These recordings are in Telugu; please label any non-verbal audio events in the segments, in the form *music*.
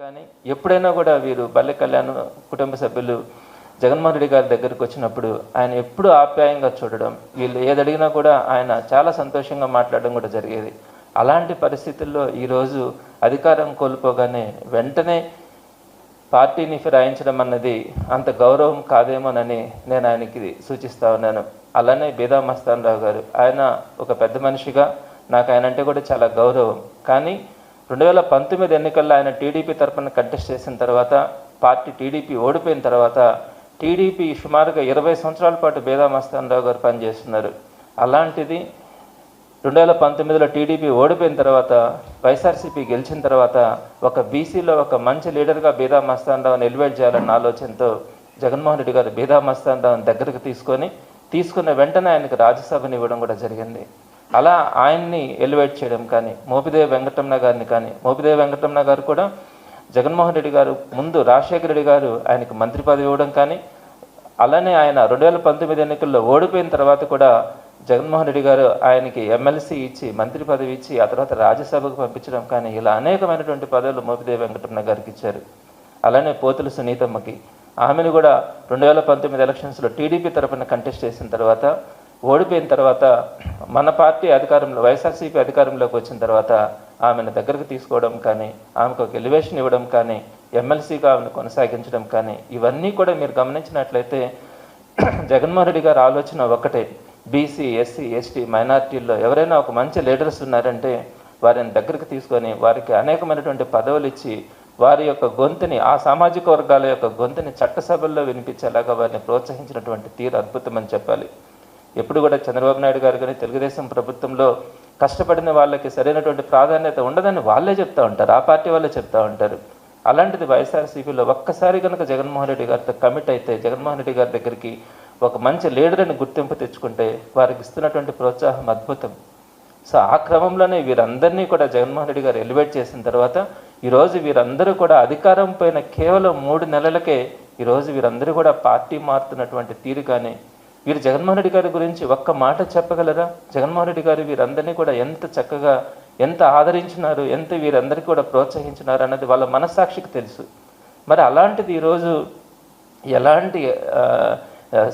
కానీ ఎప్పుడైనా కూడా వీరు బల్లె కళ్యాణ్ కుటుంబ సభ్యులు జగన్మోహన్ రెడ్డి గారి దగ్గరికి వచ్చినప్పుడు ఆయన ఎప్పుడు ఆప్యాయంగా చూడడం వీళ్ళు ఏది అడిగినా కూడా ఆయన చాలా సంతోషంగా మాట్లాడడం కూడా జరిగేది. అలాంటి పరిస్థితుల్లో ఈరోజు అధికారం కోల్పోగానే వెంటనే పార్టీని ఫిరాయించడం అన్నది అంత గౌరవం కాదేమోనని నేను ఆయనకి సూచిస్తా ఉన్నాను. అలానే బీదా మస్తాన్ రావు గారు. ఆయన ఒక పెద్ద మనిషిగా నాకు ఆయన అంటే కూడా చాలా గౌరవం. కానీ రెండు వేల పంతొమ్మిది ఎన్నికల్లో ఆయన టీడీపీ తరఫున కంటెస్ట్ చేసిన తర్వాత పార్టీ టీడీపీ ఓడిపోయిన తర్వాత టీడీపీ సుమారుగా ఇరవై సంవత్సరాల పాటు బేదా రావు గారు పనిచేస్తున్నారు. అలాంటిది రెండు వేల పంతొమ్మిదిలో టీడీపీ ఓడిపోయిన తర్వాత వైఎస్ఆర్సీపీ గెలిచిన తర్వాత ఒక బీసీలో ఒక మంచి లీడర్గా బీదా మస్తాన్ రావుని ఎలివేట్ చేయాలన్న ఆలోచనతో జగన్మోహన్ రెడ్డి గారు బీదా మస్తాన్ రావుని తీసుకొని తీసుకున్న వెంటనే ఆయనకు రాజ్యసభని ఇవ్వడం కూడా జరిగింది. అలా ఆయన్ని ఎలివేట్ చేయడం కానీ మోపిదేవి వెంకటరమణ గారిని కానీ మోపిదేవి వెంకటరమణ గారు కూడా జగన్మోహన్ రెడ్డి గారు ముందు రాజశేఖర రెడ్డి గారు ఆయనకు మంత్రి పదవి ఇవ్వడం కానీ అలానే ఆయన రెండు వేల పంతొమ్మిది ఎన్నికల్లో ఓడిపోయిన తర్వాత కూడా జగన్మోహన్ రెడ్డి గారు ఆయనకి ఎమ్మెల్సీ ఇచ్చి మంత్రి పదవి ఇచ్చి ఆ తర్వాత రాజ్యసభకు పంపించడం కానీ ఇలా అనేకమైనటువంటి పదవులు మోపిదేవి వెంకటరమణ గారికి ఇచ్చారు. అలానే పోతుల సునీతమ్మకి. ఆమెను కూడా రెండు వేల పంతొమ్మిది ఎలక్షన్స్లో టీడీపీ తరపున కంటెస్ట్ చేసిన తర్వాత ఓడిపోయిన తర్వాత మన పార్టీ అధికారంలో వైఎస్ఆర్సీపీ అధికారంలోకి వచ్చిన తర్వాత ఆమెను దగ్గరకు తీసుకోవడం కానీ ఆమెకు ఒక ఎలివేషన్ ఇవ్వడం కానీ ఎమ్మెల్సీగా ఆమెను కొనసాగించడం కానీ ఇవన్నీ కూడా మీరు గమనించినట్లయితే *clears throat* జగన్మోహన్ రెడ్డి గారి ఆలోచన ఒక్కటే బీసీ ఎస్సీ ఎస్టీ మైనార్టీల్లో ఎవరైనా ఒక మంచి లీడర్స్ ఉన్నారంటే వారిని దగ్గరికి తీసుకొని వారికి అనేకమైనటువంటి పదవులు ఇచ్చి వారి యొక్క గొంతుని ఆ సామాజిక వర్గాల యొక్క గొంతుని చట్టసభల్లో వినిపించేలాగా వారిని ప్రోత్సహించినటువంటి తీరు అద్భుతమని చెప్పాలి. ఎప్పుడు కూడా చంద్రబాబు నాయుడు గారు కానీ తెలుగుదేశం ప్రభుత్వంలో కష్టపడిన వాళ్ళకి సరైనటువంటి ప్రాధాన్యత ఉండదని వాళ్ళే చెప్తూ ఉంటారు. ఆ పార్టీ వాళ్ళే చెప్తూ ఉంటారు. అలాంటిది వైఎస్ఆర్సీపీలో ఒక్కసారి కనుక జగన్మోహన్ రెడ్డి గారితో కమిట్ అయితే జగన్మోహన్ రెడ్డి గారి దగ్గరికి ఒక మంచి లీడర్ అని గుర్తింపు తెచ్చుకుంటే వారికి ఇస్తున్నటువంటి ప్రోత్సాహం అద్భుతం. సో ఆ క్రమంలోనే వీరందరినీ కూడా జగన్మోహన్ రెడ్డి గారు ఎలివేట్ చేసిన తర్వాత ఈరోజు వీరందరూ కూడా అధికారం పైన కేవలం మూడు నెలలకే ఈరోజు వీరందరూ కూడా పార్టీ మారుతున్నటువంటి తీరు కానీ వీరు జగన్మోహన్ రెడ్డి గారి గురించి ఒక్క మాట చెప్పగలరా? జగన్మోహన్ రెడ్డి గారు వీరందరినీ కూడా ఎంత చక్కగా ఎంత ఆదరించినారు ఎంత వీరందరికీ కూడా ప్రోత్సహించినారు అన్నది వాళ్ళ మనస్సాక్షికి తెలుసు. మరి అలాంటిది ఈరోజు ఎలాంటి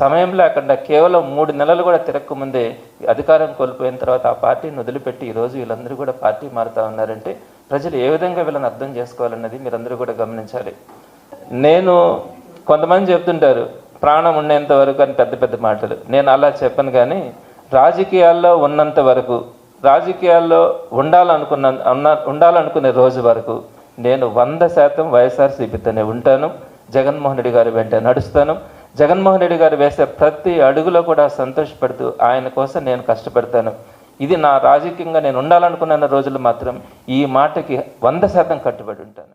సమయం లేకుండా కేవలం మూడు నెలలు కూడా తిరక్కుముందే అధికారం కోల్పోయిన తర్వాత ఆ పార్టీని వదిలిపెట్టి ఈరోజు వీళ్ళందరూ కూడా పార్టీ మారుతా ఉన్నారంటే ప్రజలు ఏ విధంగా వీళ్ళని అర్థం చేసుకోవాలన్నది మీరందరూ కూడా గమనించాలి. నేను కొంతమంది చెప్తుంటారు ప్రాణం ఉండేంత వరకు అని పెద్ద పెద్ద మాటలు. నేను అలా చెప్పను కానీ రాజకీయాల్లో ఉన్నంత వరకు రాజకీయాల్లో ఉండాలనుకున్న ఉన్న ఉండాలనుకునే రోజు వరకు నేను వంద శాతం వైఎస్ఆర్సీపీతోనే ఉంటాను. జగన్మోహన్ రెడ్డి గారి వెంట నడుస్తాను. జగన్మోహన్ రెడ్డి గారు వేసే ప్రతి అడుగులో కూడా సంతోషపడుతూ ఆయన కోసం నేను కష్టపడతాను. ఇది నా రాజకీయంగా నేను ఉండాలనుకున్న రోజులు మాత్రం ఈ మాటకి వంద శాతం కట్టుబడి ఉంటాను.